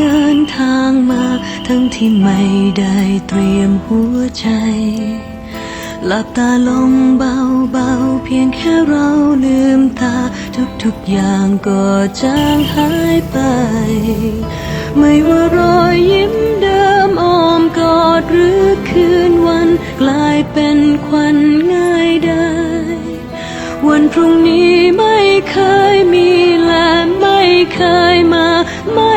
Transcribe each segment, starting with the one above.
เดินทางมา ทั้งที่ไม่ได้เตรียมหัวใจ หลับตาลงเบาๆ เพียงแค่เราลืมตา ทุกๆอย่างก็จางหายไป ไม่ว่ารอยยิ้มเดิมอ้อมกอดหรือคืนวัน กลายเป็นควันง่ายได้ วันพรุ่งนี้ไม่เคยมีและไม่เคยมาไม่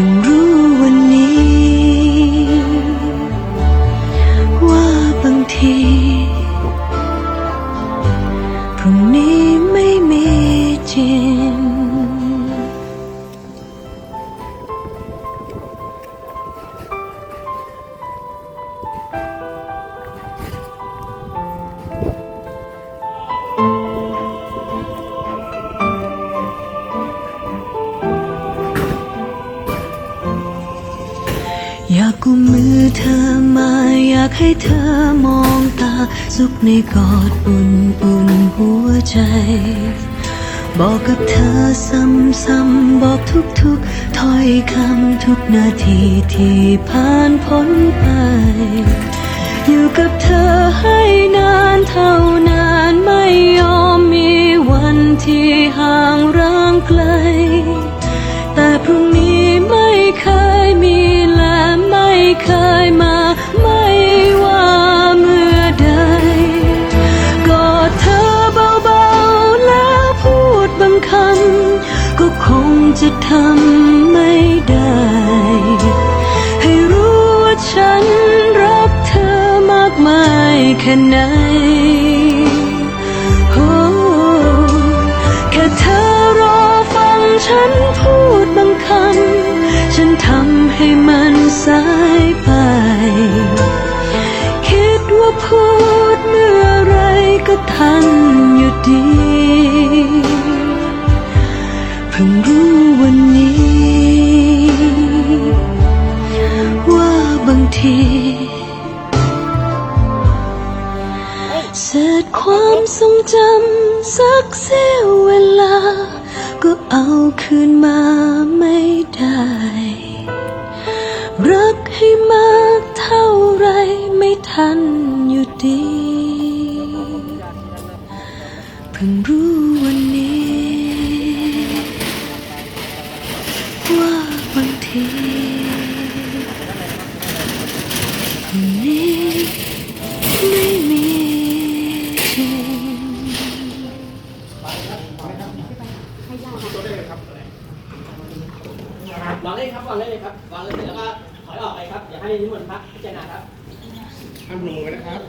พิ่งรู้วันนี้ ว่าบางที พรุ่งนี้ไม่มีจริง กุมมือเธอมาอยากให้เธอมองตาสุขในกอดอุ่นอุ่นหัวใจ บอกกับเธอซ้ำๆบอกทุกๆถ้อยคำทุกนาทีที่ผ่านพ้นไป อยู่กับเธอให้นานเท่านานไม่ยอมมีวันที่ห่างร้างไกล แค่ไหนโอ้แค่เธอรอฟังฉันพูดบางคำฉันทำให้มันสายไป คิดว่าพูดเมื่อไรก็ทันอยู่ดีเพิ่งรู้วันนี้ ว่าบางที เศษความทรงจำสักเสี้ยวเวลา ก็เอาคืนมาไม่ได้ รักให้มากเท่าไรไม่ทันอยู่ดี วางเลยครับวางเลยเลยครับวางเลยเสร็จแล้วก็ถอยออกไปครับอย่าให้นิมนต์พระพิจารณาครับห้ามลงเลยนะครับ